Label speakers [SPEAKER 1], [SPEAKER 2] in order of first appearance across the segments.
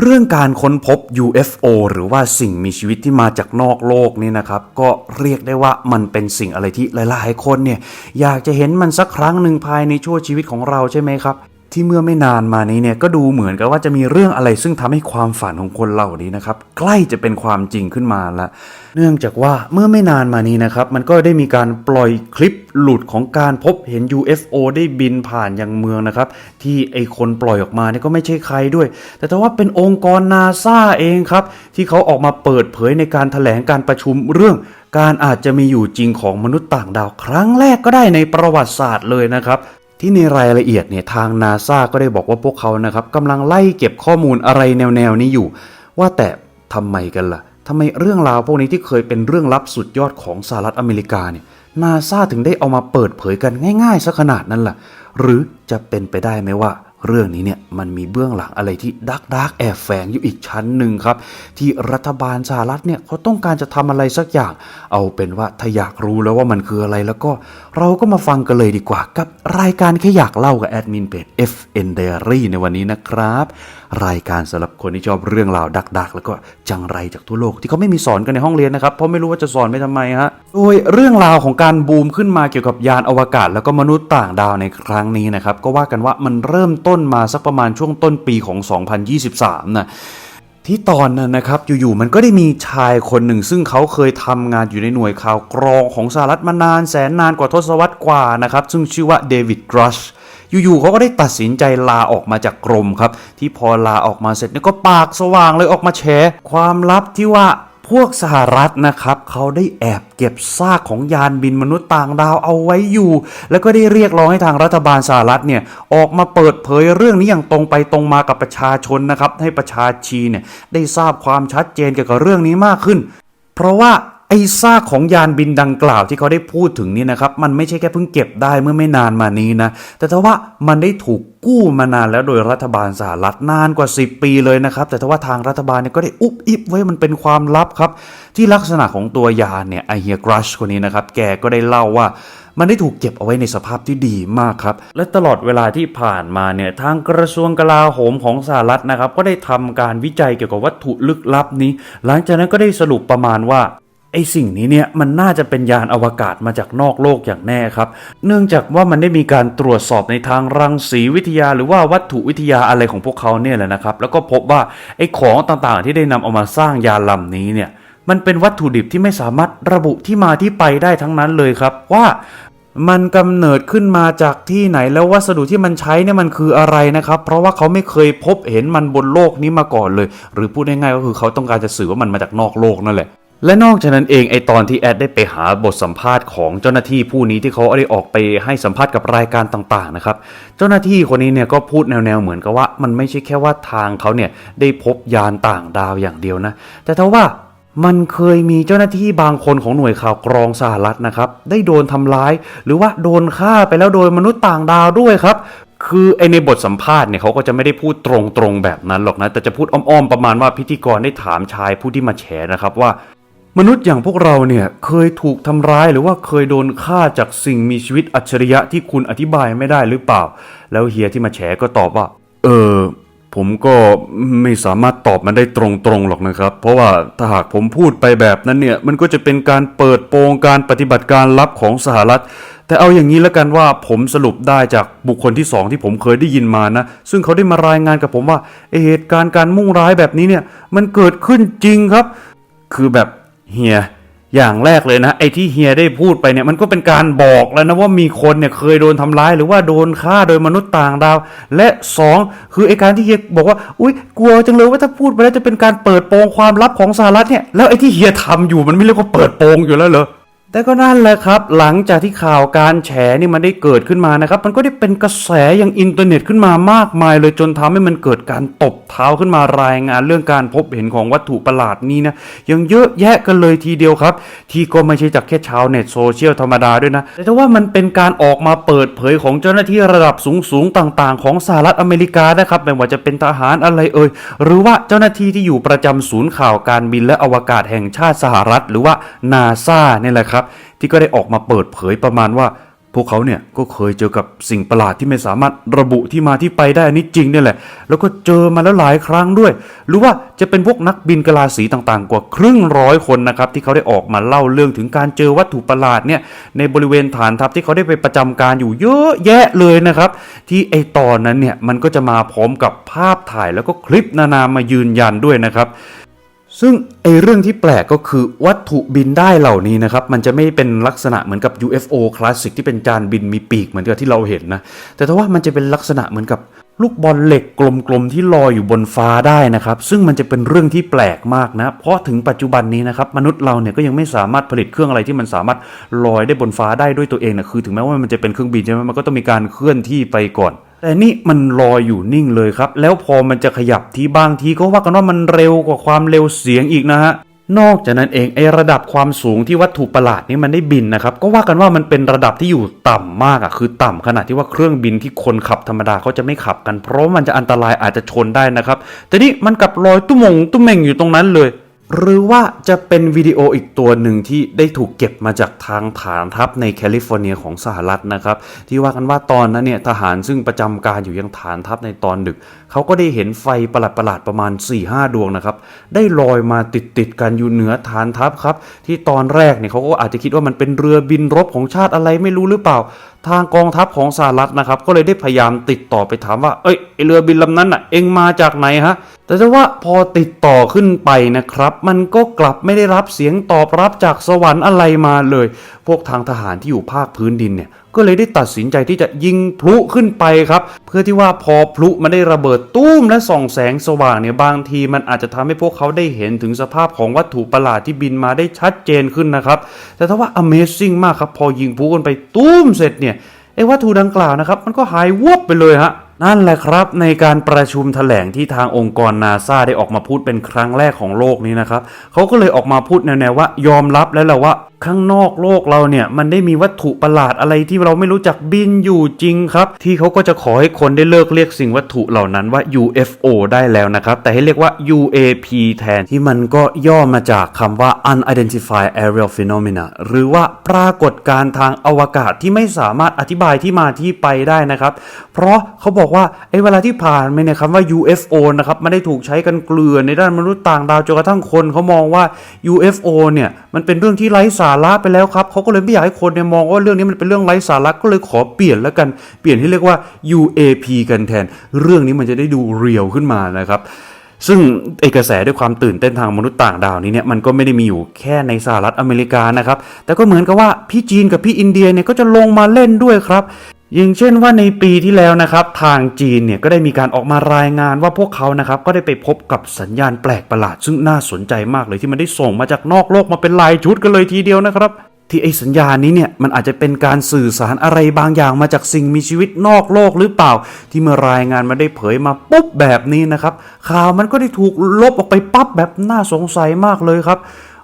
[SPEAKER 1] เรื่องการค้นพบ UFO หรือว่าสิ่งมีชีวิตที่มาจากนอกโลกนี่นะครับ ก็เรียกได้ว่ามันเป็นสิ่งอะไรที่หลายๆคนเนี่ยอยากจะเห็นมันสักครั้งหนึ่งภายในชั่วชีวิตของเราใช่ไหมครับ ที่เมื่อไม่นานมานี้เนี่ยก็ดูเหมือนกับว่าจะมีเรื่องอะไรซึ่งทำให้ความฝันของคนเหล่านี้นะครับใกล้จะเป็นความจริงขึ้นมาละ เนื่องจากว่าเมื่อไม่นานมานี้นะครับมันก็ได้มีการปล่อยคลิปหลุดของการพบเห็น UFO ได้บินผ่านยังเมืองนะครับที่ไอคนปล่อยออกมาเนี่ยก็ไม่ใช่ใครด้วย แต่ถ้าว่าเป็นองค์กรนาซาเองครับที่เขาออกมาเปิดเผยในการถแถลงการประชุมเรื่องการอาจจะมีอยู่จริงของมนุษย์ต่างดาวครั้งแรกก็ได้ในประวัติศาสตร์เลยนะครับ ที่ในรายละเอียดเนี่ยทางนาซาก็ได้บอกว่าพวกเขานะครับกำลังไล่เก็บข้อมูลอะไรแนวๆนี้อยู่ ว่าแต่ทำไมกันล่ะทำไมเรื่องราวพวกนี้ที่เคยเป็นเรื่องลับสุดยอดของสหรัฐอเมริกาเนี่ยนาซาถึงได้เอามาเปิดเผยกันง่ายๆซะขนาดนั้นล่ะ หรือจะเป็นไปได้ไหมว่า เรื่องนี้เนี่ยมันมีเบื้องหลังอะไรที่ดักดักแอบแฝงอยู่อีกชั้นหนึ่งครับ ที่รัฐบาลสหรัฐเนี่ยเขาต้องการจะทำอะไรสักอย่าง เอาเป็นว่าถ้าอยากรู้แล้วว่ามันคืออะไรแล้วก็เราก็มาฟังกันเลยดีกว่า กับรายการแค่อยากเล่ากับแอดมินเพจ FN Diary ในวันนี้นะครับ รายการสำหรับคนที่ชอบเรื่องราวดักดักๆ แล้วก็จังไรจากทั่วโลกที่เขาไม่มีสอนกันในห้องเรียนนะครับเพราะไม่รู้ว่าจะสอนไปทำไมฮะโดยเรื่องราวของการบูมขึ้นมาเกี่ยวกับยานอวกาศ แล้วก็มนุษย์ต่างดาวในครั้งนี้นะครับก็ว่ากันว่ามันเริ่มต้นมาสักประมาณช่วงต้นปีของ 2023นะ ที่ตอนนั้นนะครับอยู่ๆมันก็ได้มีชายคนหนึ่ง ซึ่งเขาเคยทำงานอยู่ในหน่วยข่าวกรองของสหรัฐมานานแสนนานกว่าทศวรรษกว่านะครับซึ่งชื่อว่าเดวิดกรัชอยู่ๆเขาก็ได้ตัดสินใจลาออกมาจากกรมครับ ที่พอลาออกมาเสร็จนี่ก็ปากสว่างเลยออกมาแฉความลับที่ว่า พวกสหรัฐนะครับเขาได้แอบเก็บซากของยานบินมนุษย์ต่างดาวเอาไว้อยู่ แล้วก็ได้เรียกร้องให้ทางรัฐบาลสหรัฐเนี่ยออกมาเปิดเผยเรื่องนี้อย่างตรงไปตรงมากับประชาชนนะครับให้ประชาชีเนี่ยได้ทราบความชัดเจนเกี่ยวกับเรื่องนี้มากขึ้น เพราะว่า ไอ้ซากของยานบินดังกล่าวที่เขาได้พูดถึงนี่นะครับ มันไม่ใช่แค่เพิ่งเก็บได้เมื่อไม่นานมานี้นะ แต่ถ้าว่ามันได้ถูกกู้มานานแล้วโดยรัฐบาลสหรัฐนานกว่า 10 ปีเลยนะครับ แต่ถ้าว่าทางรัฐบาลเนี่ยก็ได้อุบอิบไว้มันเป็นความลับครับ ที่ลักษณะของตัวยานเนี่ยไอเฮียกรัชคนนี้นะครับ แกก็ได้เล่าว่ามันได้ถูกเก็บเอาไว้ในสภาพที่ดีมากครับ และตลอดเวลาที่ผ่านมาเนี่ยทางกระทรวงกลาโหมของสหรัฐนะครับ ก็ได้ทำการวิจัยเกี่ยวกับวัตถุลึกลับนี้ หลังจากนั้นก็ได้สรุปประมาณว่า ไอสิ่งนี้เนี่ยมันน่าจะเป็นยานอวกาศมาจากนอกโลกอย่างแน่ครับ เนื่องจากว่ามันได้มีการตรวจสอบในทางรังสีวิทยา หรือว่าวัตถุวิทยาอะไรของพวกเขาเนี่ยแหละนะครับ แล้วก็พบว่าไอของต่างๆ ที่ได้นำเอามาสร้างยานลำนี้เนี่ยมันเป็นวัตถุดิบที่ไม่สามารถระบุที่มาที่ไปได้ทั้งนั้นเลยครับว่ามันกำเนิดขึ้นมาจากที่ไหนแล้ววัสดุที่มันใช้เนี่ยมันคืออะไรนะครับ เพราะว่าเขาไม่เคยพบเห็นมันบนโลกนี้มาก่อนเลย หรือพูดง่ายๆก็คือเขาต้องการจะสื่อว่ามันมาจากนอกโลกนั่นแหละ และนอกจากนั้นเองไอตอนที่แอดได้ไปหาบทสัมภาษณ์ของเจ้าหน้าที่ผู้นี้ที่เขาได้ออกไปให้สัมภาษณ์กับรายการต่างๆนะครับ เจ้าหน้าที่คนนี้เนี่ยก็พูดแนวๆเหมือนกับว่า มันไม่ใช่แค่ว่าทางเขาเนี่ยได้พบยานต่างดาวอย่างเดียวนะ แต่ถ้าว่ามันเคยมีเจ้าหน้าที่บางคนของหน่วยข่าวกรองสหรัฐนะครับ ได้โดนทำร้าย หรือว่าโดนฆ่าไปแล้วโดยมนุษย์ต่างดาวด้วยครับคือไอในบทสัมภาษณ์เนี่ยเขาก็จะไม่ได้พูดตรงๆแบบนั้นหรอกนะ แต่จะพูดอ้อมๆประมาณว่าพิธีกรได้ถามชายผู้ที่มาแฉนะครับว่า มนุษย์อย่างพวกเราเนี่ยเคยถูกทำร้ายหรือว่าเคยโดนฆ่าจากสิ่งมีชีวิตอัจฉริยะที่คุณอธิบายไม่ได้หรือเปล่า แล้วเฮียที่มาแฉก็ตอบว่า เออ ผมก็ไม่สามารถตอบมันได้ตรงๆหรอกนะครับ เพราะว่าถ้าหากผมพูดไปแบบนั้นเนี่ย มันก็จะเป็นการเปิดโปงการปฏิบัติการลับของสหรัฐ แต่เอาอย่างนี้แล้วกันว่าผมสรุปได้จากบุคคลที่สองที่ผมเคยได้ยินมานะ ซึ่งเขาได้มารายงานกับผมว่าเอ่อเหตุการณ์การมุ่งร้ายแบบนี้เนี่ย มันเกิดขึ้นจริงครับ คือแบบ เฮียอย่างแรกเลยนะ ไอ้ที่เฮียได้พูดไปเนี่ยมันก็เป็นการบอกแล้วนะว่ามีคนเนี่ยเคยโดนทำร้ายหรือว่าโดนฆ่าโดยมนุษย์ต่างดาว และสองคือไอ้การที่เฮียบอกว่าอุ้ยกลัวจังเลยว่าถ้าพูดไปแล้วจะเป็นการเปิดโปงความลับของสหรัฐเนี่ยแล้วไอ้ที่เฮียทำอยู่มันไม่เรียกว่าเปิดโปงอยู่แล้วเหรอ แต่ก็นั่นแหละครับ หลังจากที่ข่าวการแฉนี่มันได้เกิดขึ้นมานะครับ มันก็ได้เป็นกระแสอย่างอินเทอร์เน็ตขึ้นมามากมายเลยจนทำให้มันเกิดการตบเท้าขึ้นมารายงานเรื่องการพบเห็นของวัตถุประหลาดนี้นะยังเยอะแยะกันเลยทีเดียวครับ ที่ก็ไม่ใช่จากแค่ชาวเน็ตโซเชียลธรรมดาด้วยนะแต่ว่ามันเป็นการออกมาเปิดเผยของเจ้าหน้าที่ระดับสูงๆต่างๆ ของสหรัฐอเมริกานะครับไม่ว่าจะเป็นทหารอะไรเอ่ยหรือว่าเจ้าหน้าที่ที่อยู่ประจำศูนย์ข่าวการบินและอวกาศแห่งชาติสหรัฐ หรือว่านาซาเนี่ยแหละครับที่ก็ได้ออกมาเปิดเผยประมาณว่า พวกเขาเนี่ยก็เคยเจอกับสิ่งประหลาดที่ไม่สามารถระบุที่มาที่ไปได้อนนี้จริงเนี่ยแหละ แล้วก็เจอมาแล้วหลายครั้งด้วย หรือว่าจะเป็นพวกนักบินกลาสีต่างๆ กว่าครึ่งร้อยคนนะครับที่เขาได้ออกมาเล่าเรื่องถึงการเจอวัตถุประหลาดเนี่ยในบริเวณฐานทัพที่เขาได้ไปประจำการอยู่เยอะแยะเลยนะครับ ที่ไอตอนนั้นเนี่ยมันก็จะมาพร้อมกับภาพถ่ายแล้วก็คลิปนานามายืนยันด้วยนะครับ ซึ่งไอเรื่องที่แปลกก็คือวัตถุบินได้เหล่านี้นะครับ มันจะไม่เป็นลักษณะเหมือนกับ UFO คลาสสิกที่เป็นจานบินมีปีกเหมือนกับที่เราเห็นนะ แต่ถ้าว่ามันจะเป็นลักษณะเหมือนกับลูกบอลเหล็กกลมๆที่ลอยอยู่บนฟ้าได้นะครับ ซึ่งมันจะเป็นเรื่องที่แปลกมากนะ เพราะถึงปัจจุบันนี้นะครับมนุษย์เราเนี่ยก็ยังไม่สามารถผลิตเครื่องอะไรที่มันสามารถลอยได้บนฟ้าได้ด้วยตัวเองนะคือ ถึงแม้ว่ามันจะเป็นเครื่องบินใช่ไหมมันก็ต้องมีการเคลื่อนที่ไปก่อน แต่นี่มันลอยอยู่นิ่งเลยครับ แล้วพอมันจะขยับทีบางทีก็ว่ากันว่ามันเร็วกว่าความเร็วเสียงอีกนะฮะนอกจากนั้นเองไอระดับความสูงที่วัตถุประหลาดนี้มันได้บินนะครับ ก็ว่ากันว่ามันเป็นระดับที่อยู่ต่ำมากอะคือต่ำขนาดที่ว่าเครื่องบินที่คนขับธรรมดาเขาจะไม่ขับกัน เพราะมันจะอันตรายอาจจะชนได้นะครับแต่นี่มันกลับลอยตุ้มงตุ้มเม่งอยู่ตรงนั้นเลย หรือว่าจะเป็นวิดีโออีกตัวหนึ่งที่ได้ถูกเก็บมาจากทางฐานทัพในแคลิฟอร์เนียของสหรัฐนะครับ ที่ว่ากันว่าตอนนั้นเนี่ยทหารซึ่งประจำการอยู่ยังฐานทัพในตอนดึก เขาก็ได้เห็นไฟประหลาดๆประมาณ 4-5 ดวงนะครับ ได้ลอยมาติดๆกันอยู่เหนือฐานทัพครับ ที่ตอนแรกเนี่ยเขาก็อาจจะคิดว่ามันเป็นเรือบินรบของชาติอะไรไม่รู้หรือเปล่า ทางกองทัพของสหรัฐนะครับ ก็เลยได้พยายามติดต่อไปถามว่า เอ้ยไอเรือบินลำนั้นน่ะ เองมาจากไหนฮะ แต่จะว่าพอติดต่อขึ้นไปนะครับ มันก็กลับไม่ได้รับเสียงตอบรับจากสวรรค์อะไรมาเลยพวกทางทหารที่อยู่ภาคพื้นดินเนี่ยก็เลยได้ตัดสินใจที่จะยิงพลุขึ้นไปครับ เพื่อที่ว่าพอพลุมันได้ระเบิดตุ้มและส่องแสงสว่างเนี่ยบางที มันอาจจะทำให้พวกเขาได้เห็นถึงสภาพของวัตถุประหลาดที่บินมาได้ชัดเจนขึ้นนะครับ แต่ถ้าว่า Amazing มากครับ พอยิงพลุกันไปตุ้มเสร็จเนี่ยไอ้วัตถุดังกล่าวนะครับ มันก็หายวับไปเลยฮะ นั่นแหละครับในการประชุมแถลงที่ทางองค์กรนาซาได้ออกมาพูดเป็นครั้งแรกของโลกนี้นะครับเขาก็เลยออกมาพูดแนวๆว่ายอมรับแล้วแหละว่าข้างนอกโลกเราเนี่ยมันได้มีวัตถุประหลาดอะไรที่เราไม่รู้จักบินอยู่จริงครับ ที่เขาก็จะขอให้คนได้เลิกเรียกสิ่งวัตถุเหล่านั้นว่า UFO ได้แล้วนะครับ แต่ให้เรียกว่า UAP แทนที่มันก็ย่อมาจากคำว่า Unidentified Aerial Phenomena หรือว่าปรากฏการณ์ทางอวกาศที่ไม่สามารถอธิบายที่มาที่ไปได้นะครับ เพราะเขาบอกว่าไอ้เวลาที่ผ่านมาเนี่ยคำว่า UFO นะครับไม่ได้ถูกใช้กันเกลือในด้านมนุษย์ต่างดาวจนกระทั่งคนเขามองว่า UFO เนี่ยมันเป็นเรื่องที่ไร้สาระไปแล้วครับเขาก็เลยไม่อยากให้คนเนี่ยมองว่าเรื่องนี้มันเป็นเรื่องไร้สาระก็เลยขอเปลี่ยนแล้วกันเปลี่ยนให้เรียกว่า UAP กันแทน เรื่องนี้มันจะได้ดูเรียวขึ้นมานะครับซึ่งเอกระแสด้วยความตื่นเต้นทางมนุษย์ต่างดาวนี้เนี่ยมันก็ไม่ได้มีอยู่แค่ในสหรัฐอเมริกานะครับ แต่ก็เหมือนกับว่าพี่จีนกับพี่อินเดียเนี่ยก็จะลงมาเล่นด้วยครับ อย่างเช่นว่าในปีที่แล้วนะครับ ทางจีนเนี่ยก็ได้มีการออกมารายงานว่าพวกเขานะครับก็ได้ไปพบกับสัญญาณแปลกประหลาด ซึ่งน่าสนใจมากเลยที่มันได้ส่งมาจากนอกโลกมาเป็นลายชุดกันเลยทีเดียวนะครับ ที่ไอ้สัญญาณนี้เนี่ยมันอาจจะเป็นการสื่อสารอะไรบางอย่างมาจากสิ่งมีชีวิตนอกโลกหรือเปล่า ที่เมื่อรายงานมาได้เผยมาปุ๊บแบบนี้นะครับข่าวมันก็ได้ถูกลบออกไปปั๊บแบบน่าสงสัยมากเลยครับ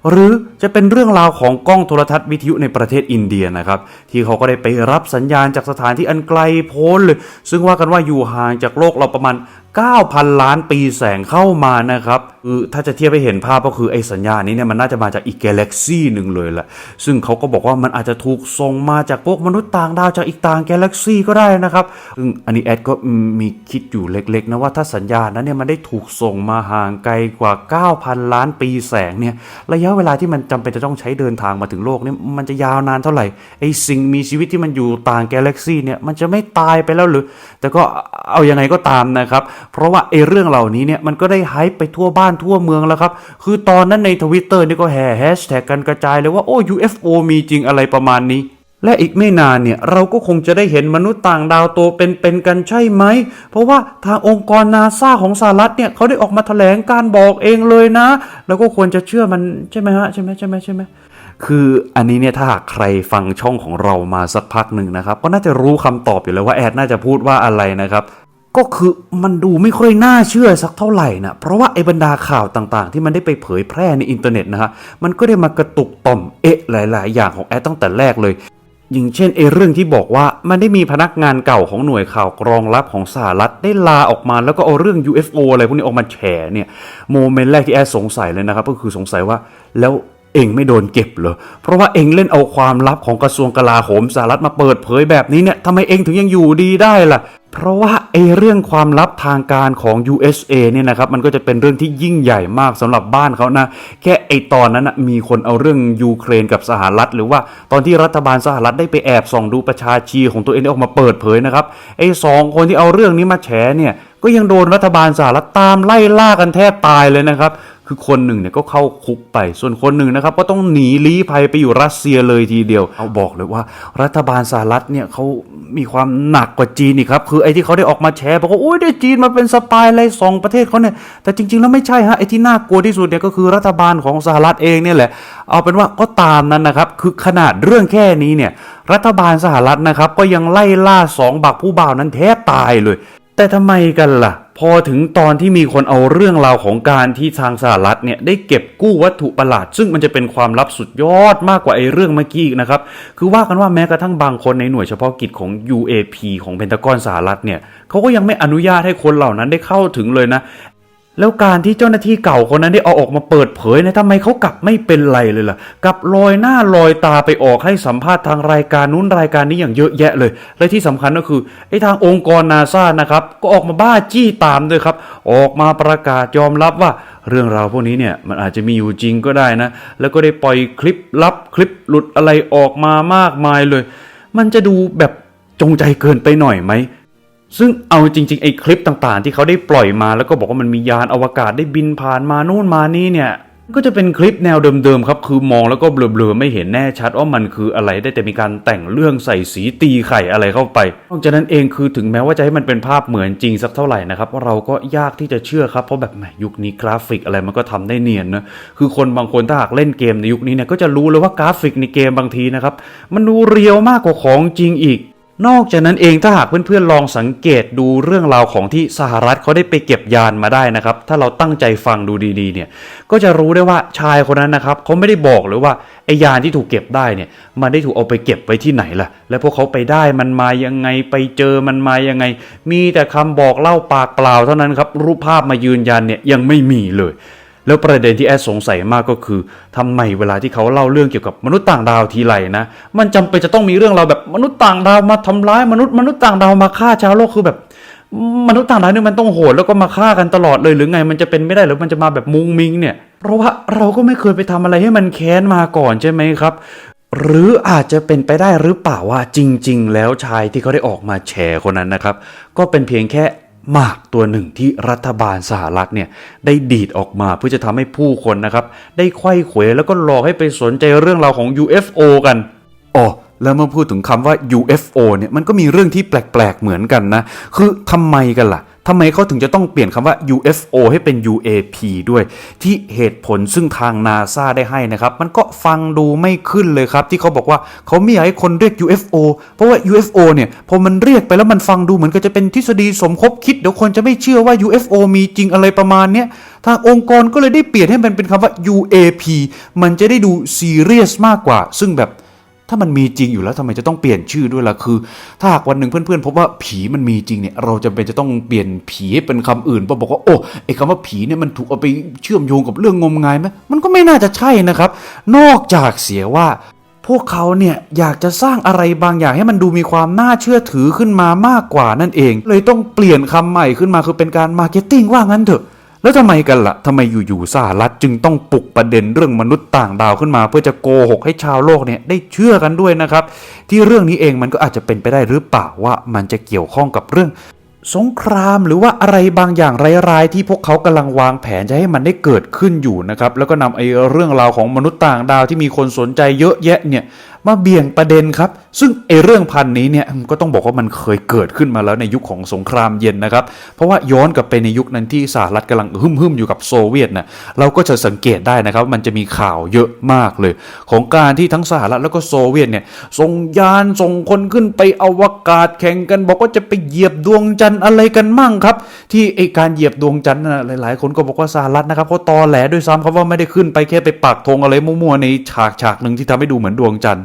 [SPEAKER 1] หรือจะเป็นเรื่องราวของกล้องโทรทัศน์วิทยุในประเทศอินเดียนะครับที่เขาก็ได้ไปรับสัญญาณจากสถานที่อันไกลโพ้นเลยซึ่งว่ากันว่าอยู่ห่างจากโลกเราประมาณ9,000 ล้านปีแสงเข้ามานะครับคือถ้าจะเทียบไปเห็นภาพก็คือไอ้สัญญาณนี้เนี่ยมันน่าจะมาจากอีกกาแล็กซี่หนึ่งเลยแหละ ซึ่งเขาก็บอกว่ามันอาจจะถูกส่งมาจากพวกมนุษย์ต่างดาวจากอีกต่างกาแล็กซี่ก็ได้นะครับ ซึ่งอันนี้แอดก็มีคิดอยู่เล็กๆนะว่าถ้าสัญญาณนั้นเนี่ยมันได้ถูกส่งมาห่างไกลกว่า 9,000 ล้านปีแสงเนี่ยระยะเวลาที่มันจำเป็นจะต้องใช้เดินทางมาถึงโลกเนี่ยมันจะยาวนานเท่าไหร่ไอ้สิ่งมีชีวิตที่มันอยู่ต่างกาแล็กซี่เนี่ยมันจะไม่ตายไปแล้วหรือ แต่ก็เอาอยังไงก็ตามนะครับเพราะว่าไอ้เรื่องเหล่านี้เนี่ยมันก็ได้ไฮป์ไปทั่วบ้านทั่วเมืองแล้วครับ คือตอนนั้นในทวิตเตอร์นี่ก็แห่แฮชแท็กกันกระจายเลยว่าโอ้ UFO มีจริงอะไรประมาณนี้และอีกไม่นานเนี่ยเราก็คงจะได้เห็นมนุษย์ต่างดาวโตวเป็นๆกันใช่ไหม เพราะว่าทางองค์กรนาซาของสหรัฐเนี่ยเขาได้ออกมาแถลงการบอกเองเลยนะ แล้วก็ควรจะเชื่อมันใช่ไหมฮะใช่ไหมใช่ไหมใช่ไหมคืออันนี้เนี่ยถ้าหากใครฟังช่องของเรามาสักพักหนึ่งนะครับ ก็น่าจะรู้คำตอบอยู่แล้วว่าแอดน่าจะพูดว่าอะไรนะครับ ก็คือมันดูไม่ค่อยน่าเชื่อสักเท่าไหร่นะเพราะว่าไอ้บรรดาข่าวต่างๆ ที่มันได้ไปเผยแพร่ในอินเทอร์เน็ตนะฮะมันก็ได้มากระตุกต่อมเอ๊ะหลาย ๆ อย่างของแอดตั้งแต่แรกเลยอย่างเช่นไอ้เรื่องที่บอกว่ามันได้มีพนักงานเก่าของหน่วยข่าวกรองลับของสหรัฐได้ลาออกมาแล้วก็เอาเรื่อง UFO อะไรพวกนี้ออกมาแฉเนี่ยโมเมนต์แรกที่แอดสงสัยเลยนะครับ ก็คือสงสัยว่าแล้วเองไม่โดนเก็บเหรอ เพราะว่าเองเล่นเอาความลับของกระทรวงกลาโหมสหรัฐมาเปิดเผยแบบนี้เนี่ยทำไมเองถึงยังอยู่ดีได้ล่ะ เพราะว่าไอเรื่องความลับทางการของ USA เนี่ยนะครับมันก็จะเป็นเรื่องที่ยิ่งใหญ่มากสำหรับบ้านเขานะ แค่ไอตอนนั้นนะมีคนเอาเรื่องยูเครนกับสหรัฐ หรือว่าตอนที่รัฐบาลสหรัฐได้ไปแอบส่องดูประชาชีของตัวเองออกมาเปิดเผยนะครับไอสองคนที่เอาเรื่องนี้มาแฉเนี่ย ก็ยังโดนรัฐบาลสหรัฐตามไล่ล่ากันแทบตายเลยนะครับ คือคนหนึ่งเนี่ยก็เข้าคุกไป ส่วนคนหนึ่งนะครับก็ต้องหนีลี้ภัยไปอยู่รัสเซียเลยทีเดียว เอาบอกเลยว่า รัฐบาลสหรัฐเนี่ยเขามีความหนักกว่าจีนนี่ครับ คือไอ้ที่เขาได้ออกมาแฉบอกว่าโอ้ยได้จีนมาเป็นสปายอะไรสองประเทศเขาเนี่ย แต่จริง ๆ แล้วไม่ใช่ฮะ ไอ้ที่น่ากลัวที่สุดเนี่ยก็คือรัฐบาลของสหรัฐเองเนี่ยแหละ เอาเป็นว่าก็ตามนั้นนะครับ คือขนาดเรื่องแค่นี้เนี่ย รัฐบาลสหรัฐนะครับก็ยังไล่ล่าสองบักผู้บ่าวนั้นแทบตายเลย แต่ทำไมกันล่ะ พอถึงตอนที่มีคนเอาเรื่องราวของการที่ทางสหรัฐเนี่ยได้เก็บกู้วัตถุประหลาด ซึ่งมันจะเป็นความลับสุดยอดมากกว่าไอ้เรื่องเมื่อกี้อีกนะครับ คือว่ากันว่าแม้กระทั่งบางคนในหน่วยเฉพาะกิจของ UAP ของเพนทากอนสหรัฐเนี่ยเขาก็ยังไม่อนุญาตให้คนเหล่านั้นได้เข้าถึงเลยนะ แล้วการที่เจ้าหน้าที่เก่าคนนั้นได้เอาออกมาเปิดเผยนี่ยทำไมเขากลับไม่เป็นไรเลยล่ะกลับลอยหน้าลอยตาไปออกให้สัมภาษณ์ทางรายการนู้นรายการนี้อย่างเยอะแยะเลย และที่สำคัญก็คือไอ้ทางองค์กรนาซานะครับ ก็ออกมาบ้าจี้ตามด้วยครับ ออกมาประกาศยอมรับว่าเรื่องราวพวกนี้เนี่ยมันอาจจะมีอยู่จริงก็ได้นะ แล้วก็ได้ปล่อยคลิปลับคลิปหลุดอะไรออกมามากมายเลย มันจะดูแบบจงใจเกินไปหน่อยไหม ซึ่งเอาจริงๆไอ้คลิปต่างๆ ที่เขาได้ปล่อยมาแล้วก็บอกว่ามันมียานอวกาศได้บินผ่านมานู่นมานี่เนี่ย ก็จะเป็นคลิปแนวเดิมๆครับ คือมองแล้วก็เบลอๆไม่เห็นแน่ชัดว่ามันคืออะไรได้แต่มีการแต่งเรื่องใส่สีตีไข่อะไรเข้าไปนอกจากนั้นเองคือถึงแม้ว่าจะให้มันเป็นภาพเหมือนจริงสักเท่าไหร่นะครับเราก็ยากที่จะเชื่อครับเพราะแบบยุคนี้กราฟิกอะไรมันก็ทำได้เนียนนะคือคนบางคนถ้าหากเล่นเกมในยุคนี้เนี่ยก็จะรู้เลยว่ากราฟิกในเกมบางทีนะครับมันดูเรียวมากกว่าของจริงอีก นอกจากนั้นเองถ้าหากเพื่อนๆลองสังเกตดูเรื่องราวของที่สหรัฐเขาได้ไปเก็บยานมาได้นะครับ ถ้าเราตั้งใจฟังดูดีๆเนี่ยก็จะรู้ได้ว่าชายคนนั้นนะครับเขาไม่ได้บอกเลยว่าไอยานที่ถูกเก็บได้เนี่ยมันได้ถูกเอาไปเก็บไว้ที่ไหนล่ะ และพวกเขาไปได้มันมายังไงไปเจอมันมายังไง มีแต่คำบอกเล่าปากเปล่าเท่านั้นครับรูปภาพมายืนยันเนี่ยยังไม่มีเลย แล้วประเด็นที่แอดสงสัยมากก็คือทำไมเวลาที่เขาเล่าเรื่องเกี่ยวกับมนุษย์ต่างดาวทีไรนะ มันจำเป็นจะต้องมีเรื่องราวแบบมนุษย์ต่างดาวมาทำร้ายมนุษย์มนุษย์ต่างดาวมาฆ่าชาวโลกคือแบบ มนุษย์ต่างดาวนี่มันต้องโหดแล้วก็มาฆ่ากันตลอดเลยหรือไง มันจะเป็นไม่ได้หรือมันจะมาแบบมุงมิงเนี่ย เพราะว่าเราก็ไม่เคยไปทำอะไรให้มันแค้นมาก่อนใช่ไหมครับหรืออาจจะเป็นไปได้หรือเปล่าว่าจริง ๆ แล้วชายที่เขาได้ออกมาแฉคนนั้นนะครับ ก็เป็นเพียงแค่ หมากตัวหนึ่งที่รัฐบาลสหรัฐเนี่ยได้ดีดออกมาเพื่อจะทำให้ผู้คนนะครับ ได้ไขว้เขวแล้วก็หลอกให้ไปสนใจเรื่องราวของ UFO กันอ๋อแล้วเมื่อพูดถึงคำว่า UFO เนี่ยมันก็มีเรื่องที่แปลกๆเหมือนกันนะ คือทำไมกันล่ะ ทำไมเขาถึงจะต้องเปลี่ยนคำว่า UFO ให้เป็น UAP ด้วย ที่เหตุผลซึ่งทางนาซาได้ให้นะครับ มันก็ฟังดูไม่ขึ้นเลยครับ ที่เขาบอกว่าเขาไม่อยากให้คนเรียก UFO เพราะว่า UFO เนี่ยพอมันเรียกไปแล้วมันฟังดูเหมือนกับจะเป็นทฤษฎีสมคบคิดเดี๋ยวคนจะไม่เชื่อว่า UFO มีจริงอะไรประมาณเนี้ยทางองค์กรก็เลยได้เปลี่ยนให้มันเป็นคำว่า UAP มันจะได้ดูซีเรียสมากกว่า ซึ่งแบบ ถ้ามันมีจริงอยู่แล้วทำไมจะต้องเปลี่ยนชื่อด้วยล่ะคือ ถ้าหากวันหนึ่งเพื่อนๆพบว่าผีมันมีจริงเนี่ยเราจะเป็นจะต้องเปลี่ยนผีให้เป็นคำอื่นเพราะบอกว่าโอ้ไอ้คำว่าผีเนี่ยมันถูกเอาไปเชื่อมโยงกับเรื่องงมงายไหมมันก็ไม่น่าจะใช่นะครับ นอกจากเสียว่าพวกเขาเนี่ยอยากจะสร้างอะไรบางอย่างให้มันดูมีความน่าเชื่อถือขึ้นมามากกว่านั่นเอง เลยต้องเปลี่ยนคำใหม่ขึ้นมาคือเป็นการมาร์เก็ตติ้งว่างั้นเถอะ แล้วทำไมกันละ่ะทำไมอยู่ๆสหรัฐจึงต้องปลุกประเด็นเรื่องมนุษย์ต่างดาวขึ้นมา เพื่อจะโกหกให้ชาวโลกเนี่ยได้เชื่อกันด้วยนะครับ ที่เรื่องนี้เองมันก็อาจจะเป็นไปได้หรือเปล่าว่ามันจะเกี่ยวข้องกับเรื่องสงครามหรือว่าอะไรบางอย่างร้ายๆ ที่พวกเขากำลังวางแผนจะให้มันได้เกิดขึ้นอยู่นะครับ แล้วก็นำไอ้เรื่องราวของมนุษย์ต่างดาวที่มีคนสนใจเยอะแยะเนี่ยมาเบี่ยงประเด็นครับ ซึ่งไอเรื่องพันนี้เนี่ยก็ต้องบอกว่ามันเคยเกิดขึ้นมาแล้วในยุคของสงครามเย็นนะครับ เพราะว่าย้อนกลับไปในยุคนั้นที่สหรัฐกำลังหึ่มๆอยู่กับโซเวียตนะเราก็จะสังเกตได้นะครับ มันจะมีข่าวเยอะมากเลย ของการที่ทั้งสหรัฐแล้วก็โซเวียตเนี่ยส่งยานส่งคนขึ้นไปอวกาศแข่งกัน บอกว่าจะไปเหยียบดวงจันทร์อะไรกันมั่งครับ ที่ไอการเหยียบดวงจันทร์นะหลายๆ คนก็บอกว่าสหรัฐนะครับเขาตอแหลด้วยซ้ำครับว่าไม่ได้ขึ้นไปแค่ไปปักธงอะไรมั่วๆในฉากฉากหนึ่งที่ทำให้ดูเหมือนดวงจันทร์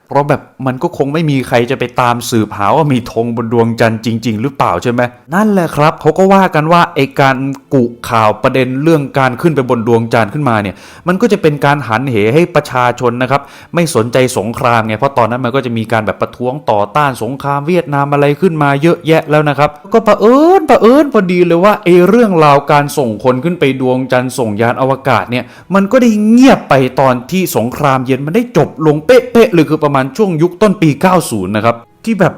[SPEAKER 1] เพราะแบบมันก็คงไม่มีใครจะไปตามสืบหาว่ามีธงบนดวงจันทร์จริง ๆ หรือเปล่าใช่ไหมนั่นแหละครับเขาก็ว่ากันว่าไอการกุข่าวประเด็นเรื่องการขึ้นไปบนดวงจันทร์ขึ้นมาเนี่ย มันก็จะเป็นการหันเหให้ประชาชนนะครับ ไม่สนใจสงครามไงเพราะตอนนั้นมันก็จะมีการแบบประท้วงต่อต้านสงครามเวียดนามอะไรขึ้นมาเยอะแยะแล้วนะครับ ก็ประเอิญประเอิญพอดีเลยว่าไอ้เรื่องราวการส่งคนขึ้นไปดวงจันทร์ส่งยานอวกาศเนี่ยมันก็ได้เงียบไปตอนที่สงครามเย็นมันได้จบลงเป๊ะๆเลยคือประมาณช่วงยุคต้นปี 90 นะครับ ที่แบบ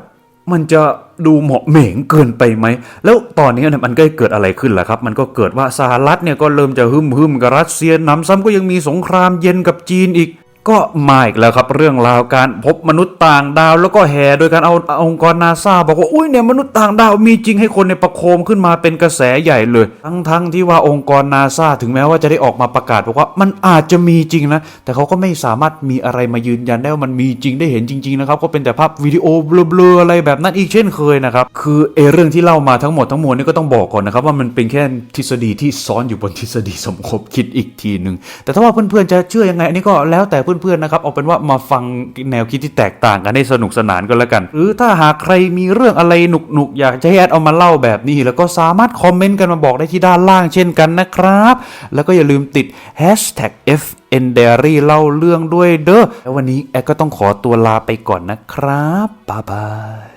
[SPEAKER 1] มันจะดูเหมาะเหม่งเกินไปไหม แล้วตอนนี้เนี่ยมันก็เกิดอะไรขึ้นล่ะครับ มันก็เกิดว่าสหรัฐเนี่ยก็เริ่มจะหึมหึมกับรัสเซียหนำซ้ำก็ยังมีสงครามเย็นกับจีนอีก ก็มาอีกแล้วครับเรื่องราวการพบมนุษย์ต่างดาว แล้วก็แห่โดยการเอาองค์กรนาซาบอกว่าอุ้ยเนี่ยมนุษย์ต่างดาวมีจริงให้คนในประโคมขึ้นมาเป็นกระแสใหญ่เลย ทั้งทั้งที่ว่าองค์กรนาซาถึงแม้ว่าจะได้ออกมาประกาศบอกว่ามันอาจจะมีจริงนะ แต่เขาก็ไม่สามารถมีอะไรมายืนยันได้ว่ามันมีจริงได้เห็นจริง ๆ นะครับ ก็เป็นแต่ภาพวิดีโอเบลอๆอะไรแบบนั้นอีกเช่นเคยนะครับคือเอเรื่องที่เล่ามาทั้งหมดทั้งมวลนี่ก็ต้องบอกก่อนนะครับว่ามันเป็นแค่ทฤษฎีที่ซ้อนอยู่บนทฤษฎีสมคบคิดอีกทีหนึ่งแต่ถ้าว่าเพื่อนๆจะเชื่อยังไงอันนี้ก็แล้วแต่เพื่อนเพื่อนๆนะครับ เอาเป็นว่ามาฟังแนวคิดที่แตกต่างกันให้สนุกสนานก็แล้วกัน หรือถ้าหากใครมีเรื่องอะไรหนุกๆ อยากจะให้แอดเอามาเล่าแบบนี้ แล้วก็สามารถคอมเมนต์กันมาบอกได้ที่ด้านล่างเช่นกันนะครับ แล้วก็อย่าลืมติด hashtag f n Diary เล่าเรื่องด้วยเด้อแล้ววันนี้แอดก็ต้องขอตัวลาไปก่อนนะครับบ๊ายบาย